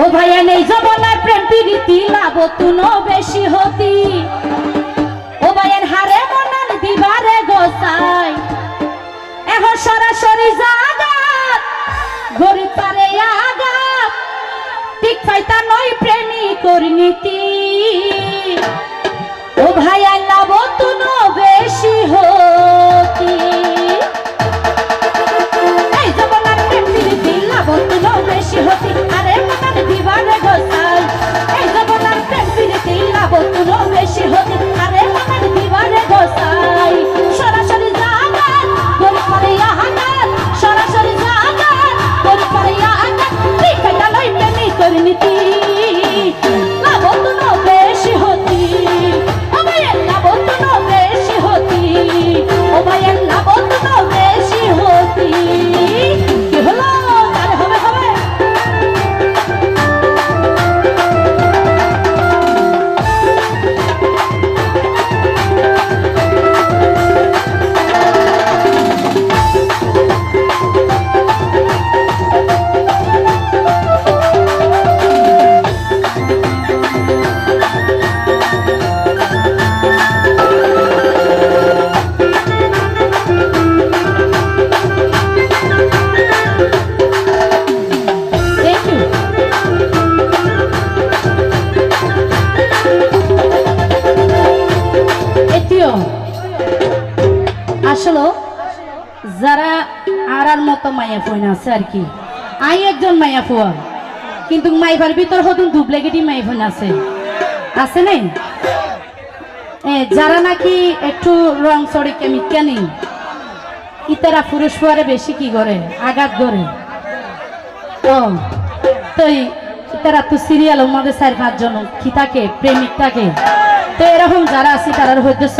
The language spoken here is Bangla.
ও ভাইয়া নেই জবনার প্রেম প্রীতি লাভ তুনো বেশি হতি। ও ভাইয়ের হারে মনার দিবারে গোসাই। এখন সরাসরি জাগাত, গরিব পারে আগাত। ঠিক ফাইতা নয় প্রেমী করিনীতি ও ভাইয়া লাভ তুনো আর মতো মাইয়া ফোন আছে আর কি। আই একজন মাইয়া ফুয়া কিন্তু মাইবার ভিতর হতুন ডুপ্লিকেটই মাই ফোন আছে। আছে নাই? যারা নাকি একটু রং চড়ে কেমিকা নেই, ইতারা পুরুষ ফুয়ারে বেশি কি করে? আঘাত করে। ও তুই তারা তো সিরিয়াল আমাদের চার পাঁচজন কি থাকে, প্রেমিক থাকে। তো এরকম যারা আছে তারার হইতেছ?